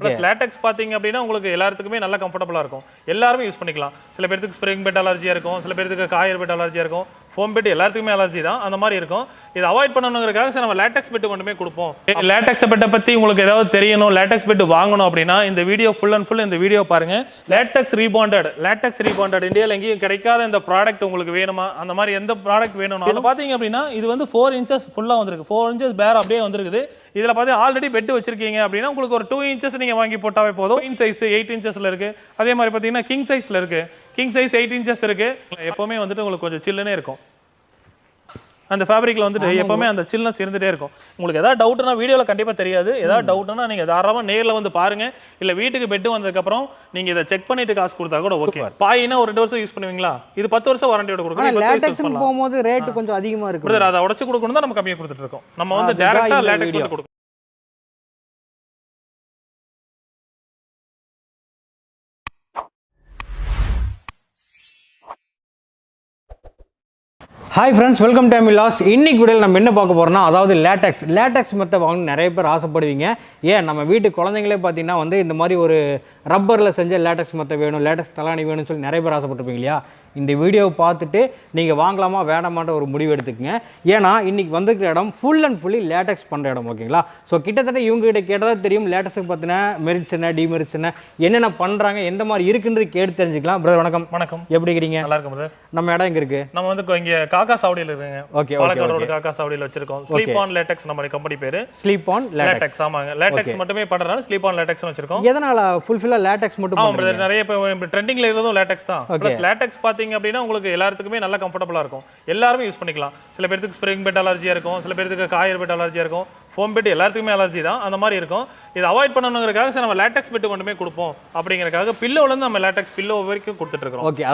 Plus latex பார்த்தீங்க அப்படின்னா உங்களுக்கு எல்லாத்துக்குமே நல்லா கம்ஃபர்டபுளாக இருக்கும். எல்லாருமே யூஸ் பண்ணிக்கலாம். சில பேருக்கு ஸ்ப்ரிங் பெட் அலர்ஜியாக இருக்கும். சில பேருக்கு காயர் பெட் அலர்ஜியாக இருக்கும். ஃபோம் பெட் எல்லாத்துக்குமே அலர்ஜி தான். அந்த மாதிரி இருக்கும். இதை அவாய்ட் பண்ணணுங்கிறதுக்காக சரி நம்ம லேட்டக்ஸ் பெட் மட்டுமே கொடுப்போம். லேட்டக்ஸ் பெட்டை பற்றி உங்களுக்கு ஏதாவது தெரியணும் லேட்டக்ஸ் பெட் வாங்கணும் அப்படின்னா இந்த வீடியோ ஃபுல் அண்ட் ஃபுல் இந்த வீடியோ பாருங்க. லேட்டக்ஸ் ரீபாண்டட் லேட்டக்ஸ் ரீபாண்டட் இந்தியாவில் எங்கேயும் கிடைக்காத இந்த ப்ராடக்ட் உங்களுக்கு வேணுமா? அந்த மாதிரி எந்த ப்ராடக்ட் வேணும் அதில் பார்த்தீங்க அப்படின்னா இது வந்து ஃபோர் இன்ச்சஸ் ஃபுல்லாக வந்திருக்கு. ஃபோர் இன்ச்சஸ் பேர் அப்படியே வந்திருக்குது. இதில் பார்த்து ஆல்ரெடி பெட் வச்சிருக்கீங்க அப்படின்னா உங்களுக்கு ஒரு டூ இன்ச்சஸ் நீங்கள் வாங்கி போட்டாவே போதும். இன் சைஸ் எயிட் இன்ச்சஸில் இருக்கு. அதே மாதிரி பார்த்தீங்கன்னா கிங் சைஸில் இருக்கு. கிங் சைஸ் எயிட் இன்ச்சஸ் இருக்கு. எப்பவுமே வந்துட்டு உங்களுக்கு கொஞ்சம் சில்லுனே இருக்கும். அந்த ஃபேப்ரிக்ல வந்துட்டு எப்பவுமே அந்த சில்னஸ் இருந்துட்டே இருக்கும். உங்களுக்கு ஏதாவது டவுட்னா வீடியோவில் கண்டிப்பாக தெரியாது. ஏதாவது டவுட்னா நீங்கள் தாராளமாக நேரில் வந்து பாருங்க. இல்லை வீட்டுக்கு பெட்டு வந்ததுக்கப்புறம் நீங்கள் இதை செக் பண்ணிட்டு காசு கொடுத்தா கூட ஓகே பாயினா ஒரு ரெண்டு வருஷம் யூஸ் பண்ணுவீங்களா? இது பத்து வருஷம் வாரண்டியோட பண்ணலாம். போகும்போது ரேட்டு கொஞ்சம் அதிகமா இருக்கு. பிரதர் அதை உடச்சு கொடுக்கணும் தான் நம்ம கம்மியாக கொடுத்துட்டு இருக்கோம். நம்ம வந்து டேரக்டாக latex video. Hi friends welcome time loss இன்னைக்கு வீடியோவில் நம்ம என்ன பார்க்க போகிறோம்னா அதாவது லேட்டக்ஸ். லேட்டக்ஸ் மெத்த வாங்க நிறைய பேர் ஆசைப்படுவீங்க. ஏன்? நம்ம வீட்டு குழந்தைங்களே பார்த்தீங்கன்னா வந்து இந்த மாதிரி ஒரு ரப்பரில் செஞ்ச லேட்டக்ஸ் மெத்த வேணும் லேட்டக்ஸ் தலாணி வேணும்னு சொல்லி நிறைய பேர் ஆசைப்பட்டிருப்பீங்க இல்லையா? இந்த வீடியோவை பார்த்துட்டு நீங்கள் வாங்கலாமா வேண்டாமான்ற ஒரு முடிவு எடுத்துக்கங்க. ஏன்னா இன்னைக்கு வந்திருக்கிற இடம் ஃபுல் அண்ட் ஃபுல்லி லேட்டக்ஸ் பண்ணுற இடம் ஓகேங்களா ஸோ கிட்டத்தட்ட இவங்க கிட்ட கேட்டதா தெரியும் லேட்டக்ஸுக்கு பார்த்தினா மெரிட்ஸ் என்ன டிமெரிட்ஸ் என்ன என்னென்ன பண்ணுறாங்க எந்த மாதிரி இருக்குன்றது கேட்டு தெரிஞ்சுக்கலாம். பிரதர் வணக்கம். வணக்கம். எப்படி இருக்கிறீங்க நல்லா இருக்கும் பிரதர் நம்ம இடம் எங்கே இருக்குது நம்ம வந்து இங்க காக்கா சாவடியில் இருக்குங்க. ஓகே பாலக்காடு ரோடு காக்கா சாவடியில் வச்சிருக்கோம். ஸ்லீப் ஆன் லேட்டக்ஸ் நம்ம கம்பெனி பேரு. ஸ்லீப் ஆன் லேட்டக்ஸ் லேட்டக்ஸ் ஆமாங்க. லேட்டக்ஸ் மட்டுமே பண்றதுனால ஸ்லீப் ஆன் லேட்டக்ஸ் வச்சிருக்கோம். எதனால ஃபுல்ஃபில்லாக லேட்டக்ஸ் மட்டும் ஆமா பண்றீங்க? பிரதர் நிறைய இப்போ ட்ரெண்டிங்ல இருக்கிறதும் லேட்டக்ஸ் தான். Okay. ப்ளஸ் பார்த்தீங்க அப்படின்னா உங்களுக்கு எல்லாத்துக்குமே நல்லா கம்ஃபர்டபுளாக இருக்கும். எல்லாருமே யூஸ் பண்ணிக்கலாம். சில பேருக்கு ஸ்ப்ரிங் பெட் அலர்ஜியாக இருக்கும். சில பேருக்கு காயர் பெட் அலர்ஜியாக இருக்கும். ஃபோம் பெட் எல்லாத்துக்குமே அலர்ஜி தான். அந்த மாதிரி இருக்கும். இதை அவாய்ட் பண்ணணுங்கிறதுக்காக சரி நம்ம லேட்டக்ஸ் பெட் மட்டுமே கொடுப்போம். அப்படிங்கறதுக்காக பில்லோல இருந்து நம்ம லேட்டக்ஸ் பில்லோ வரைக்கும் கொடுத்துட்டு இருக்கோம் ஓகே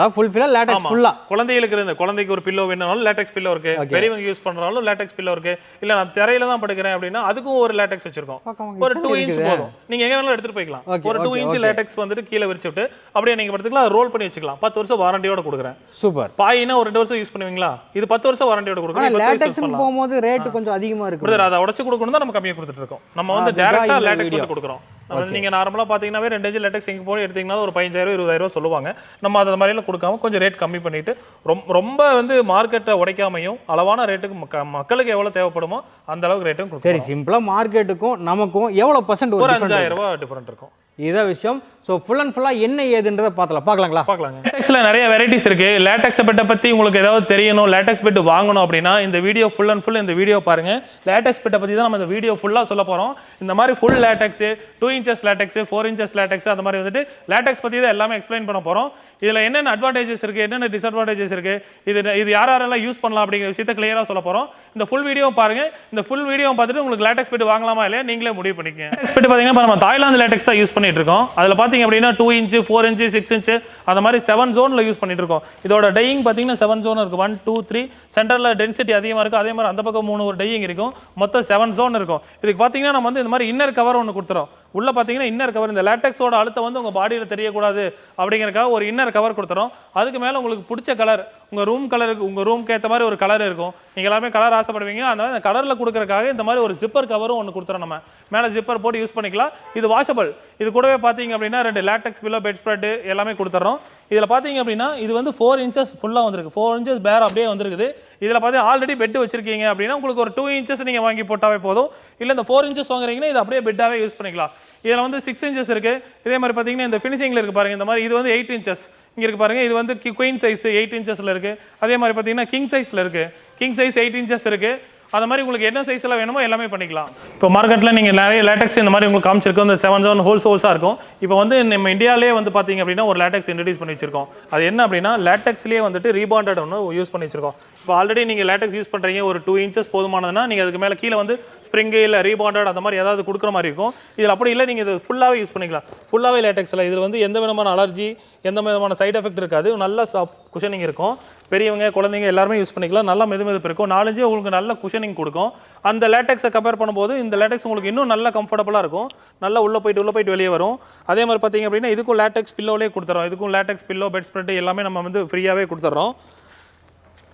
லேட்டக்ஸ். ஃபுல்லா குழந்தைகளுக்கு இருந்து குழந்தைக்கு ஒரு பில்லோ வேணும்னாலும் லேட்டக்ஸ் பில்லோ இருக்கு. பெரியவங்க யூஸ் பண்றாலும் லேட்டக்ஸ் பில்லோ இருக்கு. இல்ல நான் திரையில தான் படுக்கிறேன் அப்படின்னா அதுக்கும் ஒரு லேட்டக்ஸ் வச்சிருக்கோம். ஒரு டூ இன்ச் போதும். நீங்க எங்க வேணாலும் எடுத்துட்டு போய்க்கலாம். ஒரு டூ இன்ச். லேட்டக்ஸ் வந்துட்டு கீழே விரிச்சு விட்டு அப்படியே நீங்க படுத்துக்கலாம். ரோல் பண்ணி வச்சுக்கலாம். பத்து வருஷம் வாரண்டியோட கொடுக்குறேன். சூப்பர். பாயினா ஒரு ரெண்டு வருஷம் யூஸ் பண்ணுவீங்களா? இது பத்து வருஷம் வாரண்டியோட கொடுக்குறேன் போகும்போது ரேட்டு கொஞ்சம் அதிகமா இருக்கு. அதை உடச்சு கொடுக்கணும். தான் நம்ம கம்மியாக கொடுத்துட்டு இருக்கோம். நம்ம வந்து அதுதான் டேரக்டா இந்த லேட்டக்ஸ். மட்டும் கொடுக்குறோம். நம்ம நீங்க நார்மலா பாத்தீங்கன்னாவே ரெண்டு இன்ச் லேட்டக்ஸ் எங்க போய் எடுத்தீங்கன்னா ஒரு பதினஞ்சாயிரம் இருபதாயிரம் சொல்லுவாங்க. நம்ம அதை மாதிரிலாம் கொடுக்காம கொஞ்சம் ரேட் கம்மி பண்ணிட்டு ரொம்ப ரொம்ப வந்து மார்க்கெட்டை உடைக்காமையும் அளவான ரேட்டுக்கு மக்க- மக்களுக்கு எவ்வளவு தேவைப்படுமோ அந்த அளவுக்கு ரேட்டும் சரி கொடுக்குறோம் சிம்பிளா மார்க்கெட்டுக்கும் நமக்கும் எவ்வளவு பர்சன்ட் ஒரு அஞ்சாயிரம் ரூபாய் டிஃபரெண்ட் இருக்கும். இதான் விஷயம் ஸோ ஃபுல் அண்ட் ஃபுல்லாக என்ன ஏதுன்றதை பார்த்தலாம். பார்க்கலாங்களா? பார்க்கலாங்க. லேட்டக்ஸில் நிறைய வெரைட்டிஸ் இருக்குது லேட்டக்ஸ் பெட்டை பற்றி உங்களுக்கு ஏதாவது தெரியணும் லேட்டக்ஸ் பெட் வாங்கணும் அப்படின்னா இந்த வீடியோ ஃபுல் அண்ட் ஃபுல் இந்த வீடியோ பாருங்கள் லேட்டக்ஸ் பெட்டை பற்றி தான் நம்ம இந்த வீடியோ ஃபுல்லாக சொல்ல போகிறோம் இந்த மாதிரி full latex two inches latex four inches latex அந்த மாதிரி வந்துட்டு லேட்டக்ஸ் பற்றி தான் எல்லாமே எக்ஸ்பிளைன் பண்ண போகிறோம் இதில் என்னென்ன அட்வான்டேஜஸ் இருக்குது என்னென்ன டிஸ்அட்வான்டேஜஸ் இருக்குது இது இது யார் யாரெல்லாம் யூஸ் பண்ணலாம் அப்படிங்கிற விஷயத்த கிளியராக சொல்ல போகிறோம் இந்த ஃபுல் வீடியோ பாருங்க. இந்த ஃபுல் வீடியோ பார்த்துட்டு உங்களுக்கு லேட்டக்ஸ் பெட்டு வாங்கலாமா இல்லையா நீங்களே முடிவு பண்ணிக்கங்க. லேட்டக்ஸ் பெட்டு பார்த்தீங்கன்னா இப்போ நம்ம தாய்லாந்து லேட்டக்ஸ் தான் யூஸ் பண்ணிட்டு இருக்கோம். பார்த்து பார்த்தீங்க அப்படின்னா two inch four inch six inch அந்த மாதிரி செவன் ஜோன்ல யூஸ் பண்ணிட்டு இருக்கோம். இதோட டையிங் பார்த்தீங்கன்னா செவன் ஜோன் இருக்கு. ஒன் டூ த்ரீ சென்டரில் டென்சிட்டி அதிகமா இருக்கும் அதே மாதிரி அந்த பக்கம் மூணு ஒரு டையிங் இருக்கும். மொத்தம் செவன் ஜோன் இருக்கும். இதுக்கு பார்த்தீங்கன்னா நம்ம வந்து இந்த மாதிரி இன்னர் கவர் ஒன்று கொடுத்துறோம். உள்ள பார்த்தீங்கன்னா இன்னர் கவர் இந்த லேட்டக்ஸோட அழுத்தம் வந்து உங்கள் பாடியில் தெரியக்கூடாது அப்படிங்கறக்காக ஒரு இன்னர் கவர் கொடுத்துறோம். அதுக்கு மேலே உங்களுக்கு பிடிச்ச கலர் உங்கள் ரூம் கலருக்கு உங்கள் ரூம்க்கு ஏற்ற மாதிரி ஒரு கலர் இருக்கும். நீங்கள் எல்லாமே கலர் ஆசைப்படுவீங்க. அதனால் இந்த கலரில் கொடுக்குறக்காக இந்த மாதிரி ஒரு ஜிப்பர் கவரும் ஒன்று கொடுத்துறோம் நம்ம. மேலே ஜிப்பர் போட்டு யூஸ் பண்ணிக்கலாம். இது வாஷபிள் இது கூடவே பார்த்தீங்க அப்படின்னா ரெண்டு லேட்டக்ஸ் பில்லோ பெட் ஸ்ப்ரெட்டு எல்லாமே கொடுத்துறோம். இதில் பார்த்தீங்க அப்படின்னா இது வந்து ஃபோர் இன்ச்சஸ் ஃபுல்லாக வந்திருக்கு. ஃபோர் இன்ச்சஸ் பேர் அப்படியே வந்திருக்குது. இதில் பார்த்து ஆல்ரெடி பெட் வச்சிருக்கீங்க அப்படின்னா உங்களுக்கு ஒரு டூ இன்ச்சஸ் நீங்கள் வாங்கி போட்டாவே போதும். இல்லை இந்த ஃபோர் இன்ச்சஸ் வாங்குறீங்கன்னா இது அப்படியே பெட்டாகவே யூஸ் பண்ணிக்கலாம். இதில் வந்து சிக்ஸ் இன்ச்சஸ் இருக்குது இதே மாதிரி பார்த்தீங்கன்னா இந்த ஃபினிஷிங்கில் இருக்குது பாருங்கள் இந்த மாதிரி இது வந்து எயிட் இன்ச்சஸ் இங்கே இருக்குது பாருங்கள் இது வந்து குயின் சைஸ் எயிட் இன்ச்சஸில் இருக்குது அதே மாதிரி பார்த்தீங்கன்னா கிங் சைஸில் இருக்குது கிங் சைஸ் எயிட் இன்ச்சஸ் இருக்குது அது மாதிரி உங்களுக்கு என்ன சைஸில் வேணுமோ எல்லாமே பண்ணிக்கலாம். இப்போ மார்க்கெட்டில் நீங்கள் நிறைய லேட்டக்ஸ் இந்த மாதிரி உங்களுக்கு காமிச்சிருக்கோம் இந்த செவன் செவன் ஹோல்ஸ் ஹோல்ஸாக இருக்கும். இப்போ வந்து நம்ம இந்தியாவிலே வந்து பார்த்தீங்க அப்படின்னா ஒரு லேட்டக்ஸ் இன்ட்ரடியூஸ் பண்ணி வச்சிருக்கோம். அது என்ன அப்படின்னா லேட்டக்ஸ்லேயே வந்துட்டு ரீபாண்டட் ஒன்று யூஸ் பண்ணி வச்சிருக்கோம். இப்போ ஆல்ரெடி நீங்கள் லேட்டக்ஸ் யூஸ் பண்ணுறீங்க ஒரு டூ இன்ச்சஸ் போதுமானதுன்னா நீங்கள் அதுக்கு மேலே கீழே வந்து ஸ்ப்ரிங்கு இல்லை ரீபாண்டட் அந்த மாதிரி ஏதாவது கொடுக்குற மாதிரி இருக்கும். இதில் அப்படி இல்லை நீங்கள் இது ஃபுல்லாகவே யூஸ் பண்ணிக்கலாம். ஃபுல்லாகவே லேட்டக்ஸில் இதில் வந்து எந்த விதமான அலர்ஜி எந்த விதமான சைட் எஃபெக்ட் இருக்காது. நல்ல சாஃப்ட் குஷனிங் இருக்கும். பெரியவங்க குழந்தைங்க எல்லாருமே யூஸ் பண்ணிக்கலாம். நல்ல மெது மெதுப்பு இருக்கும். நாலஞ்சு உங்களுக்கு நல்ல குஷன் குஷனிங் கொடுக்கும். அந்த லேட்டக்ஸை கம்பேர் பண்ணும்போது இந்த லேட்டக்ஸ் உங்களுக்கு இன்னும் நல்லா கம்ஃபர்டபுளாக இருக்கும். நல்லா உள்ளே போயிட்டு உள்ளே போயிட்டு வெளியே வரும். அதே மாதிரி பார்த்தீங்க அப்படின்னா இதுக்கும் லேட்டக்ஸ் பில்லோலே கொடுத்துறோம். இதுக்கும் லேட்டக்ஸ் பில்லோ பெட் ஸ்ப்ரெட் எல்லாமே நம்ம வந்து ஃப்ரீயாகவே கொடுத்துட்றோம்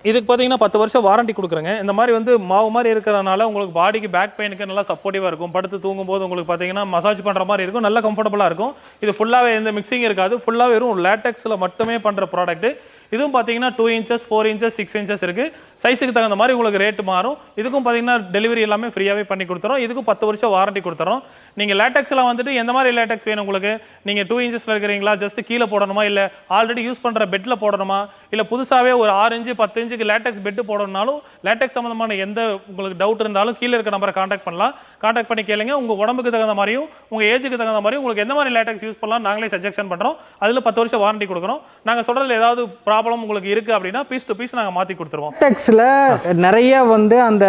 இதுக்கு பார்த்தீங்கன்னா பத்து வருஷம் வாரண்டி கொடுக்குறேங்க. இந்த மாதிரி வந்து மாவு மாதிரி இருக்கிறதுனால உங்களுக்கு பாடிக்கு பேக் பெயினுக்கு நல்லா சப்போர்ட்டிவாக இருக்கும். படுத்து தூங்கும்போது உங்களுக்கு பார்த்தீங்கன்னா மசாஜ் பண்ணுற மாதிரி இருக்கும். நல்லா கம்ஃபர்டபுளாக இருக்கும். இது ஃபுல்லாகவே எந்த மிக்சிங் இருக்காது. ஃபுல்லாக வெறும் லேட்டெக்ஸில் மட்டுமே பண்ணுற ப்ராடக்ட்டு இதுவும் பார்த்தீங்கன்னா two inches four inches six inches இருக்குது சைஸுக்கு தகுந்த மாதிரி உங்களுக்கு ரேட் மாறும். இதுக்கும் பார்த்தீங்கன்னா டெலிவரி எல்லாமே ஃப்ரீயாகவே பண்ணி கொடுத்துறோம். இதுக்கும் பத்து வருஷம் வாரண்டி கொடுத்துறோம். நீங்கள் லேட்டெக்ஸில் வந்துட்டு எந்த மாதிரி லேட்டக்ஸ் வேணும் உங்களுக்கு? நீங்கள் டூ இன்ச்சஸில் இருக்கிறீங்களா? ஜஸ்ட் கீழே போடணுமா? இல்லை ஆல்ரெடி யூஸ் பண்ணுற பெட்டில் போடணுமா? இல்லை புதுசாகவே ஒரு ஆறு இன்ச்சு பத்து இன்ச்சுக்கு லேட்டக்ஸ் பெட்டு போடணும்னாலும் லேட்டெக்ஸ் சம்மந்தமான எந்த உங்களுக்கு டவுட் இருந்தாலும் கீழே இருக்க நம்பரை காண்டாக்ட் பண்ணலாம். காண்டாக்ட் பண்ணி கேளுங்க. உங்கள் உடம்புக்கு தகுந்த மாதிரியும் உங்கள் ஏஜுக்கு தகுந்த மாதிரியும் உங்களுக்கு எந்த மாதிரி லேட்டக்ஸ் யூஸ் பண்ணலாம் நாங்களே சஜெக்ஷன் பண்ணுறோம் அதில் பத்து வருஷம் வாரண்டி கொடுக்குறோம். நாங்கள் சொல்கிறதுல ஏதாவது ப்ராப்ளம் உங்களுக்கு இருக்குது அப்படின்னா பீஸ் டு பீஸ் நாங்கள் மாற்றி கொடுத்துருவோம். லேட்டெக்ஸில் நிறைய வந்து அந்த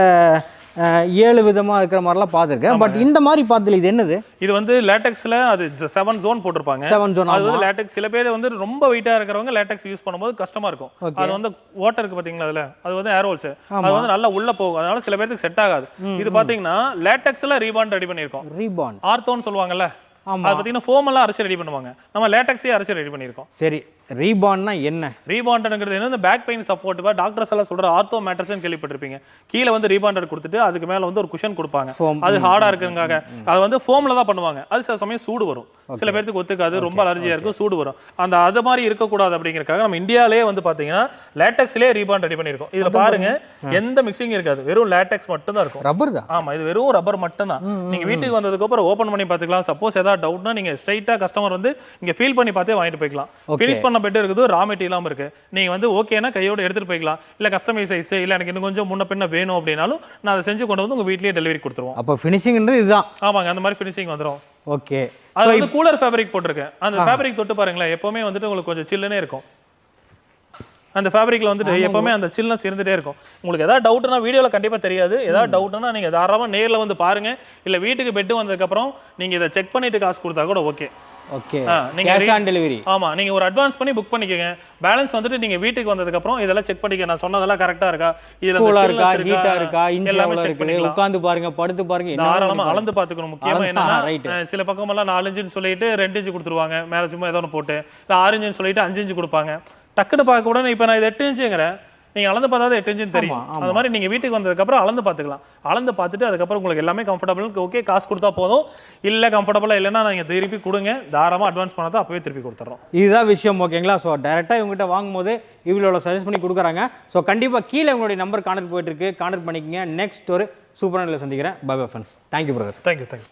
ஏழு விதமாக இருக்கிற மாதிரிலாம் பார்த்துருக்கேன். பட் இந்த மாதிரி பார்த்தல இது என்னது? இது வந்து லேட்டெக்ஸில் அது செவன் ஜோன் போட்டிருப்பாங்க. செவன் ஜோன் அது வந்து லேட்டெக்ஸ் சில பேர் வந்து ரொம்ப வெயிட்டா இருக்கிறவங்க லேட்டெக்ஸ் யூஸ் பண்ணும்போது கஷ்டமா இருக்கும். அது வந்து வாட்டர் இருக்கு பாத்தீங்களா அதுல? அது வந்து ஏரோல்ஸ் அது வந்து நல்லா உள்ள போகும். அதனால சில பேருக்கு செட் ஆகாது. இது பாத்தீங்கன்னா லேட்டெக்ஸ்ல ரீபாண்ட் ரெடி பண்ணியிருக்கோம். ரீபாண்ட் ஆர்த்தோன்னு சொல்லுவாங்கல்ல. அது பாத்தீங்கன்னா foam எல்லாம் அரைச்சு ரெடி பண்ணுவாங்க. நம்ம லேட்டெக்ஸே அரைச்சு ரெடி பண்ணியிருக்கோம். சரி. ரீபாண்ட்னா என்ன? ரீபாண்டனுங்கிறது என்ன இந்த பேக் பெயின் சப்போர்ட்டிவா டாக்டர்ஸ் எல்லாம் சொல்ற ஆர்த்தோ மேட்டர்ஸ்னு கேள்விப்பட்டிருப்பீங்க. கீழே வந்து ரீபாண்டட் கொடுத்துட்டு அதுக்கு மேல வந்து ஒரு குஷன் கொடுப்பாங்க. அது ஹார்டா இருக்குங்காக. அது வந்து ஃபோம்ல தான் பண்ணுவாங்க. அது சில சமயம் சூடு வரும். சில பேருக்கு ஒத்துக்காது. ரொம்ப அலர்ஜியா இருக்கும். சூடு வரும். அந்த அது மாதிரி இருக்கக்கூடாது அப்படிங்கறக்காக நம்ம இந்தியாவிலேயே வந்து பாத்தீங்கன்னா லேட்டெக்ஸ்லயே ரீபாண்ட் ரெடி பண்ணியிருக்கோம். இதுல பாருங்க எந்த மிக்சிங் இருக்காது. வெறும் லேட்டெக்ஸ் மட்டும் தான் இருக்கும். ரப்பர் தான். ஆமா இது வெறும் ரப்பர் மட்டும் தான் நீங்க வீட்டுக்கு வந்ததுக்கு அப்புறம் ஓபன் பண்ணி பாத்துக்கலாம் சப்போஸ் ஏதாவது டவுட்னா நீங்க ஸ்ட்ரைட்டா கஸ்டமர் வந்து இங்க ஃபீல் பண்ணி பார்த்தே வாங்கிட்டு போய்க்கலாம். ஃபினிஷ் பண்ண பெட் இருக்குது ரா மெட்டீரியலும் இருக்கு. நீங்க வந்து ஓகேனா கையோட எடுத்துட்டு போய்க்கலாம். இல்ல கஸ்டமைஸ் சைஸ் இல்ல எனக்கு இன்னும் கொஞ்சம் முன்ன பின்ன வேணும் அப்படின்னாலும் நான் அதை செஞ்சு கொண்டு வந்து உங்க வீட்லயே டெலிவரி கொடுத்துருவோம். அப்போ ஃபினிஷிங்ன்றது இதுதான். ஆமாங்க அந்த மாதிரி ஃபினிஷிங் வந்துரும். ஓகே அது வந்து கூலர் ஃபேப்ரிக் போட்டிருக்கேன் அந்த ஃபேப்ரிக் தொட்டு பாருங்களேன் எப்பவுமே வந்துட்டு உங்களுக்கு கொஞ்சம் சில்லுனே இருக்கும். அந்த ஃபேப்ரிக்ல வந்துட்டு எப்பவுமே அந்த சில்னஸ் இருந்துட்டே இருக்கும். உங்களுக்கு ஏதாவது டவுட்னா வீடியோல கண்டிப்பா தெரியாது. ஏதாவது டவுட்னா நீங்க தாராளமா நேர்ல வந்து பாருங்க. இல்ல வீட்டுக்கு பெட்டு வந்ததுக்கு அப்புறம் நீங்க இதை செக் பண்ணிட்டு காசு கொடுத்தா கூட ஓகே ஓகே. நீங்க ஆன் டெலிவரி ஆமா நீங்க ஒரு அட்வான்ஸ் பண்ணி புக் பண்ணிக்கோங்க. பேலன்ஸ் வந்துட்டு நீங்க வீட்டுக்கு வந்ததுக்கு அப்புறம் இதெல்லாம் செக் பண்ணிக்க. நான் சொன்னதெல்லாம் கரெக்டா இருக்கா? இதுல கூலா இருக்கா? ஹீட்டா இருக்கா? எல்லாமே செக் பண்ணிக்கலாம். உட்காந்து பாருங்க படுத்து பாருங்க தாராளமா அளந்து பாத்துக்கணும் முக்கியமா என்னன்னா சில பக்கமெல்லாம் நாலு இன்ச்சுன்னு சொல்லிட்டு ரெண்டு இன்ச்சு கொடுத்துருவாங்க. மேல சும்மா ஏதோ ஒன்று போட்டு. இல்லை ஆறு இன்ச்சுன்னு சொல்லிட்டு அஞ்சு இன்ச்சு கொடுப்பாங்க. டக்குன்னு பார்க்க கூட இப்போ நான் இது எட்டு இன்ச்சுங்கிறேன் நீங்க அளந்து பார்த்தா எட்டு இன்ச்சுன்னு தெரியும். அது மாதிரி நீங்க வீட்டுக்கு வந்ததுக்கப்புறம் அளந்து பார்த்துக்கலாம். அளந்து பார்த்துட்டு அதுக்கப்புறம் உங்களுக்கு எல்லாமே கம்ஃபர்டபுள் ஓகே காசு கொடுத்தா போதும். இல்லை கம்ஃபர்டபுளாக இல்லைன்னா நீங்க திருப்பி கொடுங்க. தாராளமா அட்வான்ஸ் பண்ணாதான் அப்பவே திருப்பி கொடுத்துட்றோம் இதுதான் விஷயம் ஓகேங்களா ஸோ டேரெக்டாக இவங்ககிட்ட வாங்கும்போது இவ்வளோ சஜஸ்ட் பண்ணி கொடுக்குறாங்க. ஸோ கண்டிப்பாக கீழே உங்களுடைய நம்பர் கான்டாக்ட் போயிட்டு இருக்கு. கான்டாக்ட் பண்ணிக்கங்க. நெக்ஸ்ட் ஒரு சூப்பரான சந்திக்கிறேன். Bye bye friends thank you brother thank you thank you